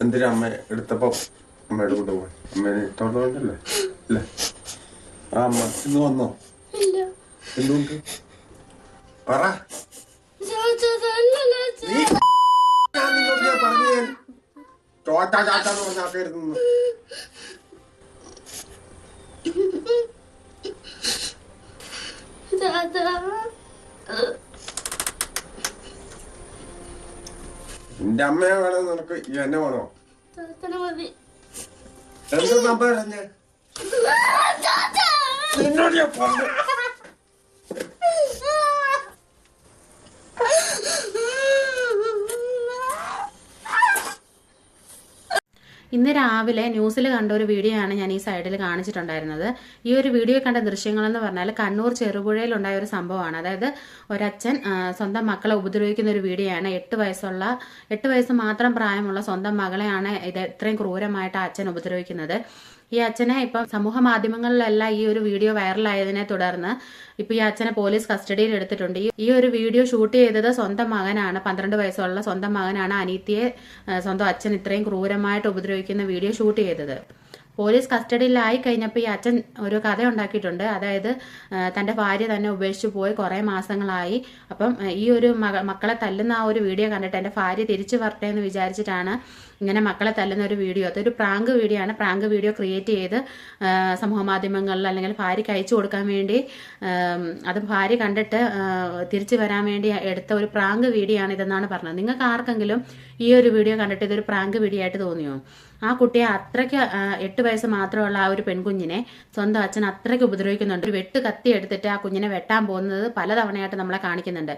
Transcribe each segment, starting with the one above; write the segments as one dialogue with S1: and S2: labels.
S1: എന്തിനാ അമ്മ എടുത്തപ്പോ അമ്മയുടെ കൂടെ പോയി? അമ്മേനെ ഇഷ്ടമുള്ളതുകൊണ്ടല്ലേ അല്ലേ ആ അമ്മ ഇന്ന് വന്നോ?
S2: ഇല്ല.
S1: എന്തുകൊണ്ട്? പറ.
S2: ചാച്ചാ തല്ലല്ല അച്ഛാ.
S1: നീ ഞാൻ നിന്നോട് ഞാൻ പറഞ്ഞു ഞാൻ ചോട്ടാ ചാച്ചാന്ന് പറഞ്ഞാക്കായിരുന്നു
S2: ചാച്ചാ
S1: നിന്റെ അമ്മയെ വേണോ നിനക്ക് എന്നെ വേണോ? എന്താ സംഭവം നിന്നോട് ഞാൻ
S3: ഇന്ന് രാവിലെ ന്യൂസിൽ കണ്ട ഒരു വീഡിയോ ആണ് ഞാൻ ഈ സൈഡിൽ കാണിച്ചിട്ടുണ്ടായിരുന്നത്. ഈ ഒരു വീഡിയോ കണ്ട ദൃശ്യങ്ങളെന്ന് പറഞ്ഞാൽ കണ്ണൂർ ചെറുപുഴയിൽ ഉണ്ടായ ഒരു സംഭവമാണ്. അതായത് ഒരച്ഛൻ സ്വന്തം മക്കളെ ഉപദ്രവിക്കുന്ന ഒരു വീഡിയോ ആണ് എട്ട് വയസ്സുള്ള എട്ട് വയസ്സ് മാത്രം പ്രായമുള്ള സ്വന്തം മകളെയാണ് ഇത് ഇത്രയും ക്രൂരമായിട്ട് അച്ഛൻ ഉപദ്രവിക്കുന്നത്. ഈ അച്ഛനെ ഇപ്പം സമൂഹ മാധ്യമങ്ങളിലെല്ലാം ഈ ഒരു വീഡിയോ വൈറലായതിനെ തുടർന്ന് ഇപ്പൊ ഈ അച്ഛനെ പോലീസ് കസ്റ്റഡിയിൽ എടുത്തിട്ടുണ്ട്. ഈ- ഒരു വീഡിയോ ഷൂട്ട് ചെയ്തത് സ്വന്തം മകനാണ് പന്ത്രണ്ട് വയസ്സുള്ള സ്വന്തം മകനാണ് അനീത്തിയെ സ്വന്തം അച്ഛൻ ഇത്രയും ക്രൂരമായിട്ട് ഉപദ്രവിക്കുന്ന വീഡിയോ ഷൂട്ട് ചെയ്തത്. പോലീസ് കസ്റ്റഡിയിലായി കഴിഞ്ഞപ്പോൾ ഈ അച്ഛൻ ഒരു കഥ ഉണ്ടാക്കിയിട്ടുണ്ട്. അതായത് തന്റെ ഭാര്യ തന്നെ ഉപേക്ഷിച്ചു പോയി കുറേ മാസങ്ങളായി. അപ്പം ഈ ഒരു മക മക്കളെ തല്ലുന്ന ആ ഒരു വീഡിയോ കണ്ടിട്ട് എന്റെ ഭാര്യ തിരിച്ചു വരട്ടെ എന്ന് വിചാരിച്ചിട്ടാണ് ഇങ്ങനെ മക്കളെ തല്ലുന്ന ഒരു വീഡിയോ. അതൊരു പ്രാങ്ക് വീഡിയോ ആണ്. പ്രാങ്ക് വീഡിയോ ക്രിയേറ്റ് ചെയ്ത് സമൂഹ മാധ്യമങ്ങളിൽ അല്ലെങ്കിൽ ഭാര്യയ്ക്ക് അയച്ചു കൊടുക്കാൻ വേണ്ടി അത് ഭാര്യ കണ്ടിട്ട് തിരിച്ചു വരാൻ വേണ്ടി എടുത്ത ഒരു പ്രാങ്ക് വീഡിയോ ആണ് ഇതെന്നാണ് പറഞ്ഞത്. നിങ്ങൾക്ക് ആർക്കെങ്കിലും ഈ ഒരു വീഡിയോ കണ്ടിട്ട് ഇതൊരു പ്രാങ്ക് വീഡിയോ ആയിട്ട് തോന്നിയോ? ആ കുട്ടിയെ അത്രയ്ക്ക് എട്ട് വയസ്സ് മാത്രമുള്ള ആ ഒരു പെൺകുഞ്ഞിനെ സ്വന്തം അച്ഛൻ അത്രയ്ക്ക് ഉപദ്രവിക്കുന്നുണ്ട്. ഒരു വെട്ട് കത്തി എടുത്തിട്ട് ആ കുഞ്ഞിനെ വെട്ടാൻ പോകുന്നത് പലതവണയായിട്ട് നമ്മളെ കാണിക്കുന്നുണ്ട്.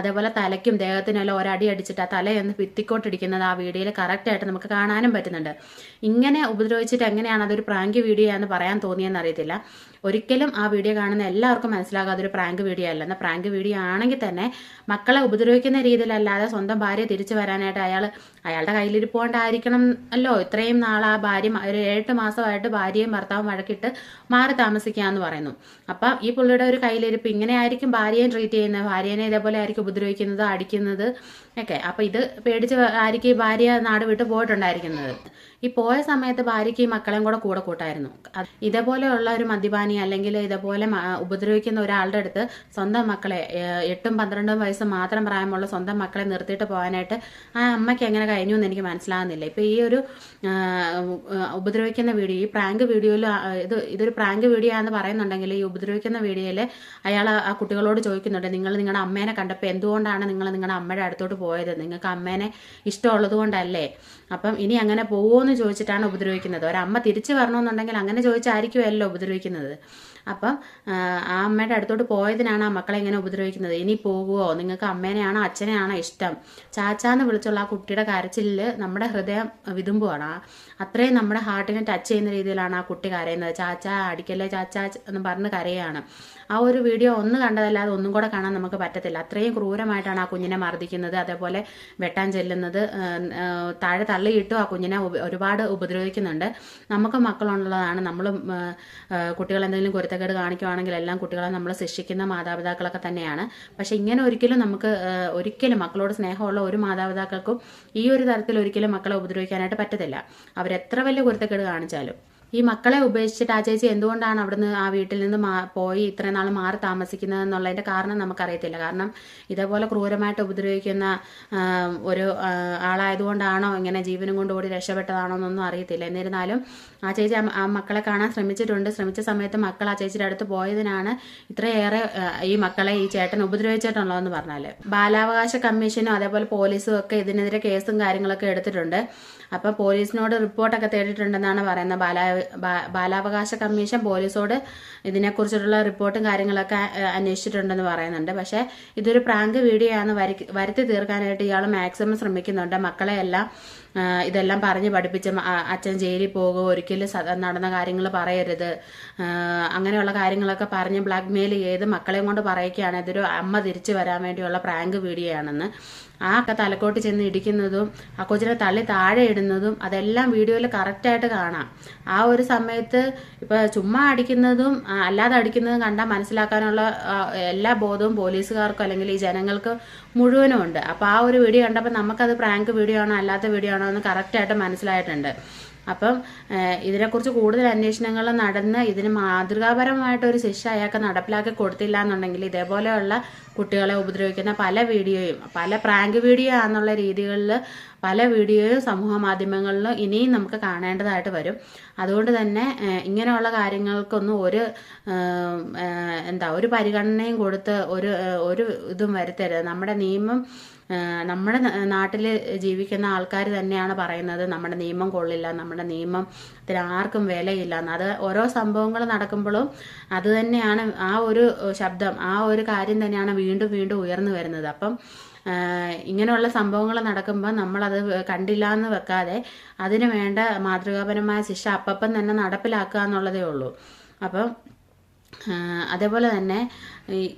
S3: അതേപോലെ തലയ്ക്കും ദേഹത്തിനെല്ലാം ഒരടി അടിച്ചിട്ട് ആ തലയൊന്ന് ഭിത്തിക്കോട്ടിരിക്കുന്നത് ആ വീഡിയോയിൽ കറക്റ്റായിട്ട് നമുക്ക് കാണാനും പറ്റുന്നുണ്ട്. ഇങ്ങനെ ഉപദ്രവിച്ചിട്ട് എങ്ങനെയാണ് അതൊരു പ്രാങ്ക് വീഡിയോ എന്ന് പറയാൻ തോന്നിയെന്ന് അറിയത്തില്ല. ഒരിക്കലും ആ വീഡിയോ കാണുന്ന എല്ലാവർക്കും മനസ്സിലാകാതെ ഒരു പ്രാങ്ക് വീഡിയോ അല്ല. എന്നാൽ പ്രാങ്ക് വീഡിയോ ആണെങ്കിൽ തന്നെ മക്കളെ ഉപദ്രവിക്കുന്ന രീതിയിലല്ലാതെ സ്വന്തം ഭാര്യ തിരിച്ചു വരാനായിട്ട് അയാൾ അയാളുടെ കയ്യിലിരിപ്പോണ്ടായിരിക്കണം അല്ലോ. ഇത്രയും നാൾ ആ ഭാര്യ ഒരു ഏഴെട്ട് മാസമായിട്ട് ഭാര്യയും ഭർത്താവും വഴക്കിട്ട് മാറി താമസിക്കാന്ന് പറയുന്നു. അപ്പം ഈ പുള്ളിയുടെ ഒരു കയ്യിലിരിപ്പ് ഇങ്ങനെ ആയിരിക്കും ഭാര്യയും ട്രീറ്റ് ചെയ്യുന്നത്. ഭാര്യനെ ഇതേപോലെ ആയിരിക്കും ഉപദ്രവിക്കുന്നത് അടിക്കുന്നത് ഒക്കെ. അപ്പം ഇത് പേടിച്ച് ആയിരിക്കും ഭാര്യ നാട് വിട്ട് പോയിട്ടുണ്ടായിരിക്കുന്നത്. ഈ പോയ സമയത്ത് ഭാര്യയ്ക്ക് ഈ മക്കളെയും കൂടെ കൂടെ കൂട്ടായിരുന്നു. ഇതേപോലെയുള്ള ഒരു മദ്യപാനി അല്ലെങ്കിൽ ഇതുപോലെ ഉപദ്രവിക്കുന്ന ഒരാളുടെ അടുത്ത് സ്വന്തം മക്കളെ എട്ടും പന്ത്രണ്ടും വയസ്സ് മാത്രം പ്രായമുള്ള സ്വന്തം മക്കളെ നിർത്തിയിട്ട് പോകാനായിട്ട് ആ അമ്മയ്ക്ക് എങ്ങനെ കഴിഞ്ഞു എന്ന് എനിക്ക് മനസ്സിലാകുന്നില്ല. ഇപ്പൊ ഈ ഒരു ഉപദ്രവിക്കുന്ന വീഡിയോ ഈ പ്രാങ്ക് വീഡിയോയിൽ ഇത് ഇതൊരു പ്രാങ്ക് വീഡിയോ ആണെന്ന് പറയുന്നുണ്ടെങ്കിൽ ഈ ഉപദ്രവിക്കുന്ന വീഡിയോയിൽ അയാൾ ആ കുട്ടികളോട് ചോദിക്കുന്നുണ്ട് നിങ്ങൾ നിങ്ങളുടെ അമ്മേനെ കണ്ടപ്പോൾ എന്തുകൊണ്ടാണ് നിങ്ങൾ നിങ്ങളുടെ അമ്മയുടെ അടുത്തോട്ട് പോയത്? നിങ്ങൾക്ക് അമ്മേനെ ഇഷ്ടമുള്ളത് കൊണ്ടല്ലേ? അപ്പം ഇനി അങ്ങനെ പോകുമെന്ന് ചോദിച്ചിട്ടാണ് ഉപദ്രവിക്കുന്നത്. ഒരമ്മ തിരിച്ചു വരണമെന്നുണ്ടെങ്കിൽ അങ്ങനെ ചോദിച്ചായിരിക്കുമല്ലോ ഉപദ്രവിക്കുന്നത്. അപ്പം ആ, അമ്മയുടെ അടുത്തോട്ട് പോയതിനാണ് ആ മക്കളെ ഇങ്ങനെ ഉപദ്രവിക്കുന്നത്. ഇനി പോകുമോ നിങ്ങൾക്ക് അമ്മേനെയാണോ അച്ഛനെയാണോ ഇഷ്ടം? ചാച്ചാന്ന് വിളിച്ചുള്ള ആ കുട്ടിയുടെ കരച്ചിലിൽ നമ്മുടെ ഹൃദയം വിതുമ്പുവാണ്. അത്രയും നമ്മുടെ ഹാർട്ടിനെ ടച്ച് ചെയ്യുന്ന രീതിയിലാണ് ആ കുട്ടി കരയുന്നത്. ചാച്ച അടിക്കല്ലേ ചാച്ച എന്ന് പറഞ്ഞ് കരയാണ്. ആ ഒരു വീഡിയോ ഒന്ന് കണ്ടതല്ലാതെ ഒന്നും കൂടെ കാണാൻ നമുക്ക് പറ്റത്തില്ല. അത്രയും ക്രൂരമായിട്ടാണ് ആ കുഞ്ഞിനെ മർദ്ദിക്കുന്നത്. അതേപോലെ വെട്ടാൻ ചെല്ലുന്നത് താഴെ തള്ളിയിട്ടും ആ കുഞ്ഞിനെ ഒരുപാട് ഉപദ്രവിക്കുന്നുണ്ട്. നമുക്ക് മക്കളുള്ളതാണ്. നമ്മൾ കുട്ടികൾ എന്തെങ്കിലും കുരുത്തക്കേട് കാണിക്കുവാണെങ്കിൽ എല്ലാം കുട്ടികളെ നമ്മൾ ശിക്ഷിക്കുന്ന മാതാപിതാക്കളൊക്കെ തന്നെയാണ്. പക്ഷെ ഇങ്ങനെ ഒരിക്കലും നമുക്ക് ഒരിക്കലും മക്കളോട് സ്നേഹമുള്ള ഒരു മാതാപിതാക്കൾക്കും ഈ ഒരു തരത്തിൽ ഒരിക്കലും മക്കളെ ഉപദ്രവിക്കാനായിട്ട് പറ്റത്തില്ല. അവരെത്ര വലിയ കുരുത്തക്കേട് കാണിച്ചാലും. ഈ മക്കളെ ഉപേക്ഷിച്ചിട്ട് ആ ചേച്ചി എന്തുകൊണ്ടാണ് അവിടുന്ന് ആ വീട്ടിൽ നിന്ന് പോയി ഇത്രയും നാൾ മാറി താമസിക്കുന്നത് എന്നുള്ളതിന്റെ കാരണം നമുക്കറിയത്തില്ല. കാരണം ഇതേപോലെ ക്രൂരമായിട്ട് ഉപദ്രവിക്കുന്ന ഒരു ആളായതുകൊണ്ടാണോ ഇങ്ങനെ ജീവനും കൊണ്ട് ഓടി രക്ഷപ്പെട്ടതാണോ എന്നൊന്നും അറിയത്തില്ല. എന്നിരുന്നാലും ആ ചേച്ചി ആ- മക്കളെ കാണാൻ ശ്രമിച്ചിട്ടുണ്ട്. ശ്രമിച്ച സമയത്ത് മക്കൾ ആ ചേച്ചിയുടെ അടുത്ത് പോയതിനാണ് ഇത്രയേറെ ഈ മക്കളെ ഈ ചേട്ടൻ ഉപദ്രവിച്ചിട്ടുള്ളതെന്ന് പറഞ്ഞാൽ. ബാലാവകാശ കമ്മീഷനും അതേപോലെ പോലീസും ഒക്കെ ഇതിനെതിരെ കേസും കാര്യങ്ങളൊക്കെ എടുത്തിട്ടുണ്ട്. അപ്പൊ പോലീസിനോട് റിപ്പോർട്ടൊക്കെ തേടിയിട്ടുണ്ടെന്നാണ് പറയുന്നത്. ബാലാ ബാലാവകാശ കമ്മീഷൻ പോലീസോട് ഇതിനെക്കുറിച്ചിട്ടുള്ള റിപ്പോർട്ടും കാര്യങ്ങളൊക്കെ അന്വേഷിച്ചിട്ടുണ്ടെന്ന് പറയുന്നുണ്ട്. പക്ഷേ ഇതൊരു പ്രാങ്ക് വീഡിയോ ആണ് വരയ്ക്ക്- വരുത്തി തീർക്കാനായിട്ട് ഇയാൾ മാക്സിമം ശ്രമിക്കുന്നുണ്ട്. മക്കളെ എല്ലാം ആ, ഇതെല്ലാം പറഞ്ഞ് പഠിപ്പിച്ച അച്ഛൻ ജയിലിൽ പോകുക ഒരിക്കലും നടന്ന കാര്യങ്ങൾ പറയരുത്. അങ്ങനെയുള്ള കാര്യങ്ങളൊക്കെ പറഞ്ഞ് ബ്ലാക്ക് മെയിൽ ചെയ്ത് മക്കളെയും കൊണ്ട് പറയുകയാണ്. ഇതൊരു അമ്മ തിരിച്ചു വരാൻ വേണ്ടിയുള്ള പ്രാങ്ക് വീഡിയോ ആണെന്ന്. ആ തലക്കോട്ട് ചെന്ന് ഇടിക്കുന്നതും ആ കൊച്ചിനെ തള്ളി താഴെ ഇടുന്നതും അതെല്ലാം വീഡിയോയിൽ കറക്റ്റായിട്ട് കാണാം. ആ ഒരു സമയത്ത് ഇപ്പൊ ചുമ്മാ അടിക്കുന്നതും അല്ലാതെ അടിക്കുന്നതും കണ്ടാൽ മനസ്സിലാക്കാനുള്ള എല്ലാ ബോധവും പോലീസുകാർക്കും അല്ലെങ്കിൽ ഈ ജനങ്ങൾക്ക് മുഴുവനും ഉണ്ട് അപ്പൊ ആ ഒരു വീഡിയോ കണ്ടപ്പോൾ നമുക്കത് പ്രാങ്ക് വീഡിയോ ആണോ അല്ലാത്ത വീഡിയോ ആണോ എന്ന് കറക്റ്റായിട്ട് മനസ്സിലായിട്ടുണ്ട്. അപ്പം ഇതിനെക്കുറിച്ച് കൂടുതൽ അന്വേഷണങ്ങൾ നടന്ന് ഇതിന് മാതൃകാപരമായിട്ട് ഒരു ശിക്ഷ അയാൾക്ക് നടപ്പിലാക്കി കൊടുത്തില്ല എന്നുണ്ടെങ്കിൽ ഇതേപോലെയുള്ള കുട്ടികളെ ഉപദ്രവിക്കുന്ന പല വീഡിയോയും പല പ്രാങ്ക് വീഡിയോ ആണെന്നുള്ള രീതികളിൽ പല വീഡിയോയും സമൂഹ മാധ്യമങ്ങളിൽ ഇനിയും നമുക്ക് കാണേണ്ടതായിട്ട് വരും. അതുകൊണ്ട് തന്നെ ഇങ്ങനെയുള്ള കാര്യങ്ങൾക്കൊന്നും ഒരു എന്താ ഒരു പരിഗണനയും കൊടുത്ത് ഒരു ഒരു ഇതും വരുത്തരുത്. നമ്മുടെ നിയമം നമ്മുടെ നാട്ടിൽ ജീവിക്കുന്ന ആൾക്കാർ തന്നെയാണ് പറയുന്നത് നമ്മുടെ നിയമം കൊള്ളില്ല നമ്മുടെ നിയമത്തിന് ആർക്കും വിലയില്ല എന്ന്. അത് ഓരോ സംഭവങ്ങൾ നടക്കുമ്പോഴും അത് തന്നെയാണ് ആ ഒരു ശബ്ദം ആ ഒരു കാര്യം തന്നെയാണ് വീണ്ടും വീണ്ടും ഉയർന്നു വരുന്നത്. അപ്പം ഇങ്ങനെയുള്ള സംഭവങ്ങൾ നടക്കുമ്പോൾ നമ്മളത് കണ്ടില്ല എന്ന് വെക്കാതെ അതിന് വേണ്ട മാതൃകാപരമായ ശിക്ഷ അപ്പം തന്നെ നടപ്പിലാക്കുക എന്നുള്ളതേ ഉള്ളൂ. അപ്പം അതേപോലെ തന്നെ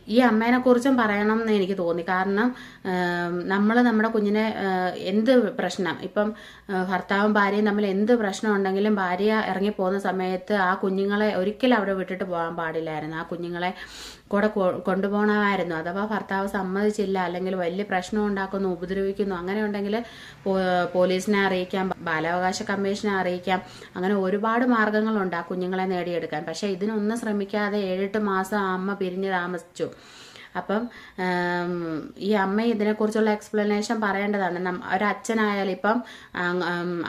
S3: ഈ- അമ്മേനെ കുറിച്ചും പറയണം എന്ന് എനിക്ക് തോന്നി. കാരണം നമ്മൾ നമ്മുടെ കുഞ്ഞിനെ എന്ത് പ്രശ്നം? ഇപ്പം ഭർത്താവും ഭാര്യയും തമ്മിൽ എന്ത് പ്രശ്നം ഉണ്ടെങ്കിലും ഭാര്യ ഇറങ്ങി പോകുന്ന സമയത്ത് ആ കുഞ്ഞുങ്ങളെ ഒരിക്കലും അവിടെ വിട്ടിട്ട് പോകാൻ പാടില്ലായിരുന്നു. ആ കുഞ്ഞുങ്ങളെ കൂടെ കൊണ്ടുപോകണമായിരുന്നു. അഥവാ ഭർത്താവ് സമ്മതിച്ചില്ല അല്ലെങ്കിൽ വലിയ പ്രശ്നം ഉണ്ടാക്കുന്നു ഉപദ്രവിക്കുന്നു അങ്ങനെ ഉണ്ടെങ്കിൽ പോലീസിനെ അറിയിക്കാം ബാലാവകാശ കമ്മീഷനെ അറിയിക്കാം. അങ്ങനെ ഒരുപാട് മാർഗങ്ങളുണ്ട് ആ കുഞ്ഞുങ്ങളെ നേടിയെടുക്കാൻ. പക്ഷേ ഇതിനൊന്നും ശ്രമിക്കാതെ ഏഴെട്ട് മാസം അമ്മ പിരിഞ്ഞ് താമസിച്ചു. അപ്പം ഈ അമ്മ ഇതിനെക്കുറിച്ചുള്ള എക്സ്പ്ലനേഷൻ പറയേണ്ടതാണ്. ഒരച്ഛനായാലും ഇപ്പം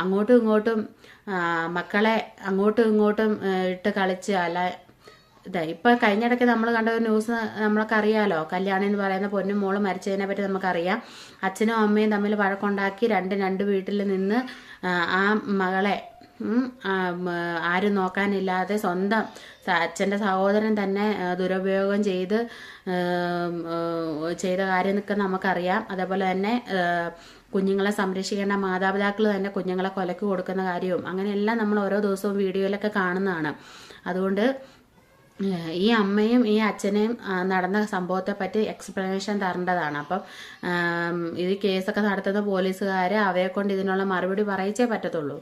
S3: അങ്ങോട്ടും ഇങ്ങോട്ടും മക്കളെ അങ്ങോട്ടും ഇങ്ങോട്ടും ഇട്ട് കളിച്ച് അല്ല ഇതാ ഇപ്പൊ കഴിഞ്ഞിടയ്ക്ക് നമ്മൾ കണ്ട ഒരു ന്യൂസ് നമ്മളൊക്കെ അറിയാലോ കല്യാണം എന്ന് പറയുന്ന പൊന്നും മോൾ മരിച്ചതിനെ പറ്റി നമുക്കറിയാം. അച്ഛനും അമ്മയും തമ്മിൽ വഴക്കുണ്ടാക്കി രണ്ട് രണ്ട് വീട്ടിൽ നിന്ന് ആ, മകളെ ആരും നോക്കാനില്ലാതെ സ്വന്തം അച്ഛന്റെ സഹോദരൻ തന്നെ ദുരുപയോഗം ചെയ്ത് ചെയ്ത കാര്യം എന്നൊക്കെ നമുക്കറിയാം. അതേപോലെ തന്നെ കുഞ്ഞുങ്ങളെ സംരക്ഷിക്കേണ്ട മാതാപിതാക്കൾ തന്നെ കുഞ്ഞുങ്ങളെ കൊലക്ക് കൊടുക്കുന്ന കാര്യവും അങ്ങനെയെല്ലാം നമ്മൾ ഓരോ ദിവസവും വീഡിയോയിലൊക്കെ കാണുന്നതാണ്. അതുകൊണ്ട് ഈ അമ്മയും ഈ അച്ഛനെയും നടന്ന സംഭവത്തെ പറ്റി എക്സ്പ്ലനേഷൻ തരേണ്ടതാണ്. അപ്പം ഇത് കേസൊക്കെ നടത്തുന്ന പോലീസുകാർ അവയെ കൊണ്ട് ഇതിനുള്ള മറുപടി പറയിച്ചേ പറ്റത്തുള്ളൂ.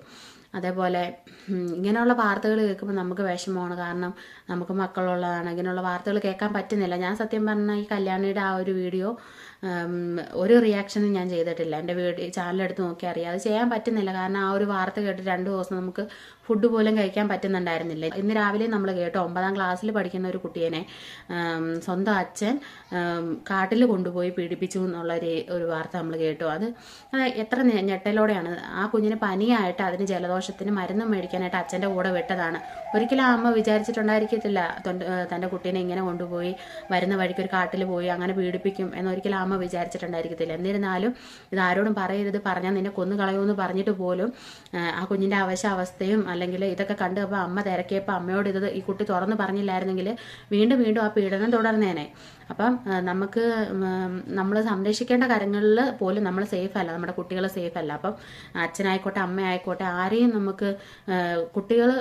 S3: അതേപോലെ ഇങ്ങനെയുള്ള വാർത്തകൾ കേൾക്കുമ്പോൾ നമുക്ക് വിഷമമാണ്. കാരണം നമുക്ക് മക്കളുള്ളതാണ്. ഇങ്ങനെയുള്ള വാർത്തകൾ കേൾക്കാൻ പറ്റുന്നില്ല. ഞാൻ സത്യം പറഞ്ഞാൽ ഈ കല്യാണിയുടെ ആ ഒരു വീഡിയോ ഒരു റിയാക്ഷനും ഞാൻ ചെയ്തിട്ടില്ല. എന്റെ വീട് ചാനലെടുത്ത് നോക്കി അറിയാം. അത് ചെയ്യാൻ പറ്റുന്നില്ല. കാരണം ആ ഒരു വാർത്ത കേട്ട് രണ്ട് ദിവസം നമുക്ക് ഫുഡ് പോലും കഴിക്കാൻ പറ്റുന്നുണ്ടായിരുന്നില്ല. ഇന്ന് രാവിലെ നമ്മൾ കേട്ടോ ഒമ്പതാം ക്ലാസ്സിൽ പഠിക്കുന്ന ഒരു കുട്ടിയെ സ്വന്തം അച്ഛൻ കാട്ടിൽ കൊണ്ടുപോയി പീഡിപ്പിച്ചു എന്നുള്ള ഒരു വാർത്ത നമ്മൾ കേട്ടു. അത് എത്ര ഞെട്ടലോടെയാണ്. ആ കുഞ്ഞിന് പനിയായിട്ട് അതിന് ജലദോഷത്തിന് മരുന്ന് മേടിക്കാനായിട്ട് അച്ഛന്റെ കൂടെ വിട്ടതാണ്. ഒരിക്കലും ആ അമ്മ വിചാരിച്ചിട്ടുണ്ടായിരിക്കത്തില്ല തന്റെ കുട്ടീനെ ഇങ്ങനെ കൊണ്ടുപോയി വരുന്ന വഴിക്ക് ഒരു കാട്ടിൽ പോയി അങ്ങനെ പീഡിപ്പിക്കും എന്നൊരിക്കലും അമ്മ വിചാരിച്ചിട്ടുണ്ടായിരിക്കത്തില്ല. എന്നിരുന്നാലും ഇത് ആരോടും പറയരുത്. പറഞ്ഞാൽ നിന്നെ കൊന്നു കളയുമെന്ന് പറഞ്ഞിട്ട് പോലും ആ കുഞ്ഞിന്റെ അവശാവസ്ഥയും അല്ലെങ്കിൽ ഇതൊക്കെ കണ്ടപ്പോൾ അമ്മ തിരക്കിയപ്പോൾ അമ്മയോട് ഇത് ഈ കുട്ടി തുറന്ന് പറഞ്ഞില്ലായിരുന്നെങ്കിൽ വീണ്ടും വീണ്ടും ആ പീഡനം തുടർന്നേനെ. അപ്പം നമുക്ക് നമ്മൾ സംരക്ഷിക്കേണ്ട കാര്യങ്ങളിൽ പോലും നമ്മൾ സേഫ് അല്ല. നമ്മുടെ കുട്ടികൾ സേഫ് അല്ല. അപ്പം അച്ഛനായിക്കോട്ടെ അമ്മയായിക്കോട്ടെ ആരെയും നമുക്ക് കുട്ടികൾ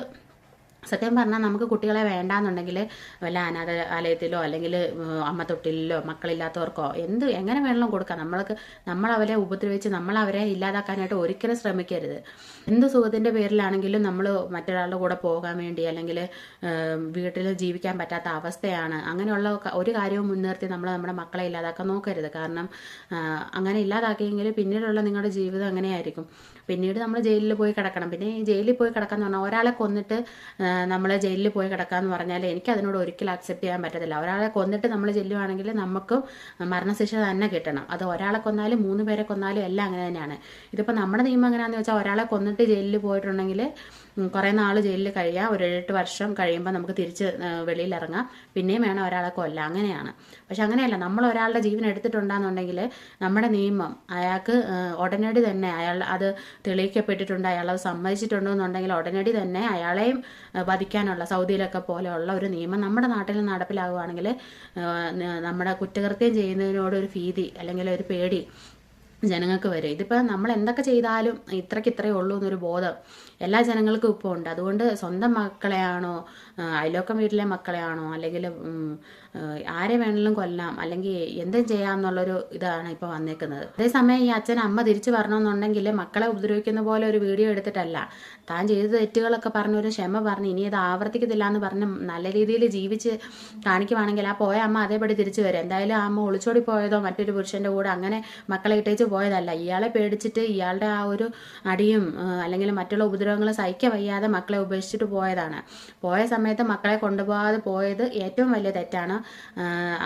S3: സത്യം പറഞ്ഞാൽ നമുക്ക് കുട്ടികളെ വേണ്ടാന്നുണ്ടെങ്കിൽ വല്ല അനാഥ ആലയത്തിലോ അല്ലെങ്കിൽ അമ്മ തൊട്ടിലോ മക്കളില്ലാത്തവർക്കോ എന്ത് എങ്ങനെ വേണമെങ്കിലും കൊടുക്കാം. നമ്മൾക്ക് നമ്മൾ അവരെ ഉപദ്രവിച്ച് നമ്മൾ അവരെ ഇല്ലാതാക്കാനായിട്ട് ഒരിക്കലും ശ്രമിക്കരുത്. എന്ത് സുഖത്തിന്റെ പേരിലാണെങ്കിലും നമ്മൾ മറ്റൊരാളുടെ കൂടെ പോകാൻ വേണ്ടി അല്ലെങ്കിൽ വീട്ടിൽ ജീവിക്കാൻ പറ്റാത്ത അവസ്ഥയാണ്. അങ്ങനെയുള്ള ഒരു കാര്യവും മുൻനിർത്തി നമ്മൾ നമ്മുടെ മക്കളെ ഇല്ലാതാക്കാൻ നോക്കരുത്. കാരണം അങ്ങനെ ഇല്ലാതാക്കിയെങ്കിൽ പിന്നീടുള്ള നിങ്ങളുടെ ജീവിതം അങ്ങനെയായിരിക്കും. പിന്നീട് നമ്മൾ ജയിലിൽ പോയി കിടക്കണം. പിന്നെ ഈ ജയിലിൽ പോയി കിടക്കാന്ന് പറഞ്ഞാൽ ഒരാളെ കൊന്നിട്ട് നമ്മൾ ജയിലിൽ പോയി കിടക്കാന്ന് പറഞ്ഞാൽ എനിക്ക് അതിനോട് ഒരിക്കലും അക്സെപ്റ്റ് ചെയ്യാൻ പറ്റത്തില്ല. ഒരാളെ കൊന്നിട്ട് നമ്മൾ ചെല്ലുവാണെങ്കിൽ നമുക്കും മരണശിക്ഷ തന്നെ കിട്ടണം. അത് ഒരാളെ കൊന്നാലും മൂന്ന് പേരെ കൊന്നാലും എല്ലാം അങ്ങനെ തന്നെയാണ്. ഇതിപ്പോൾ നമ്മുടെ നിയമം എങ്ങനെയാണെന്ന് വെച്ചാൽ ഒരാളെ കൊന്നിട്ട് ജയിലിൽ പോയിട്ടുണ്ടെങ്കിൽ കുറേ നാൾ ജയിലിൽ കഴിയാം. ഒരു എട്ട് വർഷം കഴിയുമ്പോൾ നമുക്ക് തിരിച്ച് വെളിയിലിറങ്ങാം പിന്നെയും വേണം ഒരാളെ കൊല്ലാം അങ്ങനെയാണ്. പക്ഷെ അങ്ങനെയല്ല. നമ്മൾ ഒരാളുടെ ജീവൻ എടുത്തിട്ടുണ്ടാന്നുണ്ടെങ്കിൽ നമ്മുടെ നിയമം അയാൾക്ക് ഉടനടി തന്നെ അയാൾ അത് തെളിയിക്കപ്പെട്ടിട്ടുണ്ട് അയാൾ അത് സമ്മതിച്ചിട്ടുണ്ടോ എന്നുണ്ടെങ്കിൽ ഉടനടി തന്നെ അയാളെയും വധിക്കാനുള്ള സൗദിയിലൊക്കെ പോലെയുള്ള ഒരു നിയമം നമ്മുടെ നാട്ടിൽ നടപ്പിലാവുകയാണെങ്കിൽ നമ്മുടെ കുറ്റകൃത്യം ചെയ്യുന്നതിനോട് ഒരു ഭീതി അല്ലെങ്കിൽ ഒരു പേടി ജനങ്ങൾക്ക് വരും. ഇതിപ്പോൾ നമ്മൾ എന്തൊക്കെ ചെയ്താലും ഇത്രയ്ക്ക് ഇത്രയേ ഉള്ളൂ എന്നൊരു ബോധം എല്ലാ ജനങ്ങൾക്കും ഇപ്പോൾ ഉണ്ട്. അതുകൊണ്ട് സ്വന്തം മക്കളെയാണോ അയലോക്കം വീട്ടിലെ മക്കളെയാണോ അല്ലെങ്കിൽ ആരെ വേണമെങ്കിലും കൊല്ലാം അല്ലെങ്കിൽ എന്തും ചെയ്യാം എന്നുള്ളൊരു ഇതാണ് ഇപ്പോൾ വന്നേക്കുന്നത്. അതേസമയം ഈ അച്ഛൻ അമ്മ തിരിച്ചു വരണമെന്നുണ്ടെങ്കിൽ മക്കളെ ഉപദ്രവിക്കുന്ന പോലെ ഒരു വീഡിയോ എടുത്തിട്ടല്ല. താൻ ചെയ്ത തെറ്റുകളൊക്കെ പറഞ്ഞൊരു ക്ഷമ പറഞ്ഞ് ഇനി ഇത് ആവർത്തിക്കത്തില്ല എന്ന് പറഞ്ഞ് നല്ല രീതിയിൽ ജീവിച്ച് കാണിക്കുവാണെങ്കിൽ ആ പോയ അമ്മ അതേപടി തിരിച്ചു വരും. എന്തായാലും ആ അമ്മ ഒളിച്ചോടി പോയതോ മറ്റൊരു പുരുഷന്റെ കൂടെ അങ്ങനെ മക്കളെ ഇട്ടേച്ച് പോയതല്ല. ഇയാളെ പേടിച്ചിട്ട് ഇയാളുടെ ആ ഒരു അടിയും അല്ലെങ്കിൽ മറ്റുള്ള ഉപദ്രവങ്ങളും സഹിക്ക വയ്യാതെ മക്കളെ ഉപേക്ഷിച്ചിട്ട് പോയതാണ്. പോയ സമയത്ത് മക്കളെ കൊണ്ടുപോകാതെ പോയത് ഏറ്റവും വലിയ തെറ്റാണ്.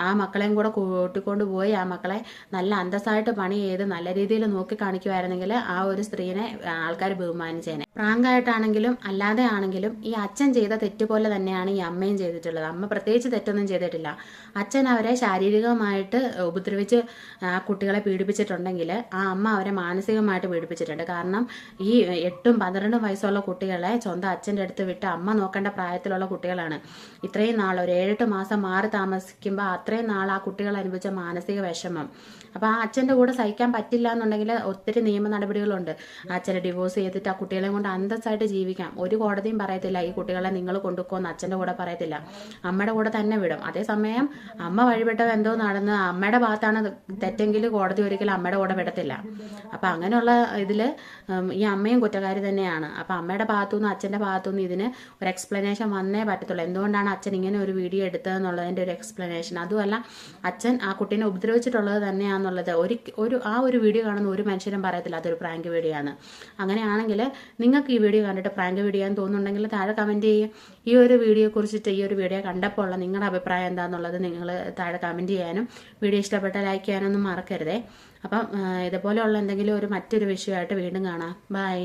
S3: ആ, മക്കളെയും കൂടെ കൂട്ടിക്കൊണ്ട് പോയി ആ മക്കളെ നല്ല അന്തസ്സായിട്ട് പണി ചെയ്ത് നല്ല രീതിയിൽ നോക്കി കാണിക്കുമായിരുന്നെങ്കിൽ ആ ഒരു സ്ത്രീനെ ആൾക്കാർ ബഹുമാനിച്ചേനെ. പ്രാങ്കായിട്ടാണെങ്കിലും അല്ലാതെ ആണെങ്കിലും ഈ അച്ഛൻ ചെയ്ത തെറ്റ് പോലെ തന്നെയാണ് ഈ അമ്മയും ചെയ്തിട്ടുള്ളത്. അമ്മ പ്രത്യേകിച്ച് തെറ്റൊന്നും ചെയ്തിട്ടില്ല. അച്ഛൻ അവരെ ശാരീരികമായിട്ട് ഉപദ്രവിച്ച് ആ കുട്ടികളെ പീഡിപ്പിച്ചിട്ടുണ്ടെങ്കിൽ ആ അമ്മ അവരെ മാനസികമായിട്ട് പീഡിപ്പിച്ചിട്ടുണ്ട്. കാരണം ഈ എട്ടും പന്ത്രണ്ടും വയസ്സുള്ള കുട്ടികളെ സ്വന്തം അച്ഛന്റെ അടുത്ത് വിട്ട് അമ്മ നോക്കേണ്ട പ്രായത്തിലുള്ള കുട്ടികളാണ്. ഇത്രയും നാൾ ഒരു ഏഴെട്ട് മാസം മാറി താമസിക്കുമ്പോൾ അത്രയും നാൾ ആ കുട്ടികൾ അനുഭവിച്ച മാനസിക വിഷമം. അപ്പോൾ ആ അച്ഛന്റെ കൂടെ സഹിക്കാൻ പറ്റില്ല എന്നുണ്ടെങ്കിൽ ഒത്തിരി നിയമ നടപടികളുണ്ട്. അച്ഛനെ ഡിവോഴ്സ് ചെയ്തിട്ട് ആ കുട്ടികളെ കൊണ്ട് അന്തസ്സായിട്ട് ജീവിക്കാം. ഒരു കോടതിയും പറയത്തില്ല ഈ കുട്ടികളെ നിങ്ങൾ കൊണ്ടുപോകുമെന്ന് അച്ഛന്റെ കൂടെ പറയത്തില്ല. അമ്മയുടെ കൂടെ തന്നെ വിടും. അതേസമയം അമ്മ വഴിപെട്ടത് എന്തോ നടന്ന് അമ്മയുടെ ഭാഗത്താണ് തെറ്റെങ്കിൽ കോടതി ഒരിക്കലും അമ്മയുടെ കൂടെ വിടത്തില്ല. അപ്പം അങ്ങനെയുള്ള ഇതിൽ ഈ അമ്മയും കുറ്റക്കാരി തന്നെയാണ്. അപ്പം അമ്മയുടെ ഭാഗത്തുനിന്ന് അച്ഛന്റെ ഭാഗത്തുനിന്ന് ഇതിന് ഒരു എക്സ്പ്ലനേഷൻ വന്നേ പറ്റത്തുള്ളൂ. എന്തുകൊണ്ടാണ് അച്ഛൻ ഇങ്ങനെ ഒരു വീഡിയോ എടുത്തതെന്നുള്ളതിന്റെ ഒരു എക്സ്പ്ലനേഷൻ അതുമല്ല അച്ഛൻ ആ കുട്ടീനെ ഉപദ്രവിച്ചിട്ടുള്ളത് തന്നെയാണെന്നുള്ളത് ഒരു ഒരു ആ ഒരു വീഡിയോ കാണുന്ന ഒരു മനുഷ്യരും പറയത്തില്ല അതൊരു പ്രാങ്ക് വീഡിയോ ആണ്. അങ്ങനെയാണെങ്കിൽ നിങ്ങൾക്ക് ഈ വീഡിയോ കണ്ടിട്ട് പ്രാങ്ക് വീഡിയോ ആണെന്ന് തോന്നുന്നുണ്ടെങ്കിൽ താഴെ കമന്റ് ചെയ്യും. ഈ ഒരു വീഡിയോ കുറിച്ചിട്ട് ഈ ഒരു വീഡിയോ കണ്ടപ്പോൾ ഉള്ള നിങ്ങളുടെ അഭിപ്രായം എന്താണെന്നുള്ളത് നിങ്ങൾ താഴെ കമന്റ് ചെയ്യാനും വീഡിയോ ഇഷ്ടപ്പെട്ട ലൈക്ക് ചെയ്യാനൊന്നും മറക്കരുതേ. അപ്പം ഇതുപോലെയുള്ള എന്തെങ്കിലും ഒരു മറ്റൊരു വിഷയമായിട്ട് വീണ്ടും കാണാം. ബൈ